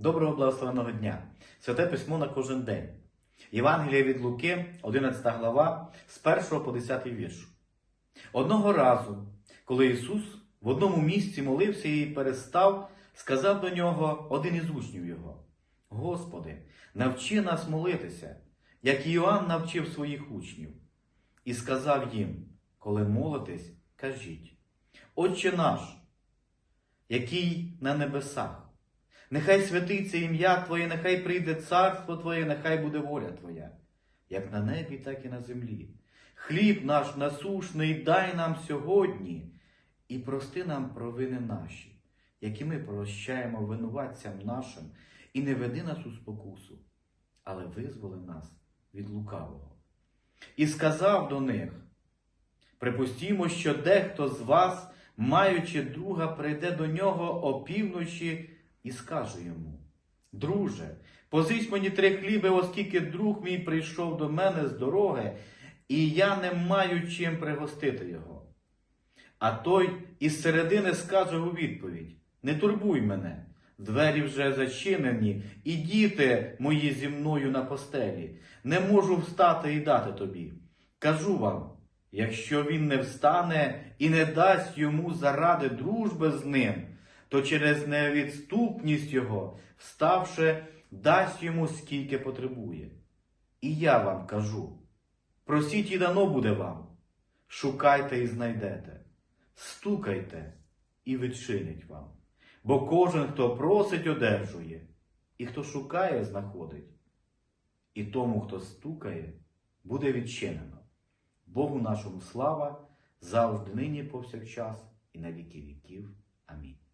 Доброго благословеного дня! Святе письмо на кожен день. Євангелія від Луки, 11 глава, з 1 по 10 вірш. Одного разу, коли Ісус в одному місці молився і перестав, сказав до нього один із учнів його: Господи, навчи нас молитися, як Іоанн навчив своїх учнів. І сказав їм, коли молитесь, кажіть: Отче наш, який на небесах. Нехай святиться ім'я Твоє, нехай прийде царство Твоє, нехай буде воля Твоя, як на небі, так і на землі. Хліб наш насушний дай нам сьогодні і прости нам провини наші, які ми прощаємо винуватцям нашим, і не веди нас у спокусу, але визволи нас від лукавого. І сказав до них: Припустімо, що дехто з вас, маючи друга, прийде до нього опівночі і скаже йому: Друже, позич мені три хліби, оскільки друг мій прийшов до мене з дороги, і я не маю чим пригостити його. А той із середини скаже у відповідь: Не турбуй мене, двері вже зачинені, і діти мої зі мною на постелі, не можу встати і дати тобі. Кажу вам, якщо він не встане і не дасть йому заради дружби з ним, то через невідступність його, вставши, дасть йому скільки потребує. І я вам кажу: просіть і дано буде вам, шукайте і знайдете, стукайте і відчинять вам. Бо кожен, хто просить, одержує, і хто шукає, знаходить. І тому, хто стукає, буде відчинено. Богу нашому слава завжди нині повсякчас і на віки віків. Амінь.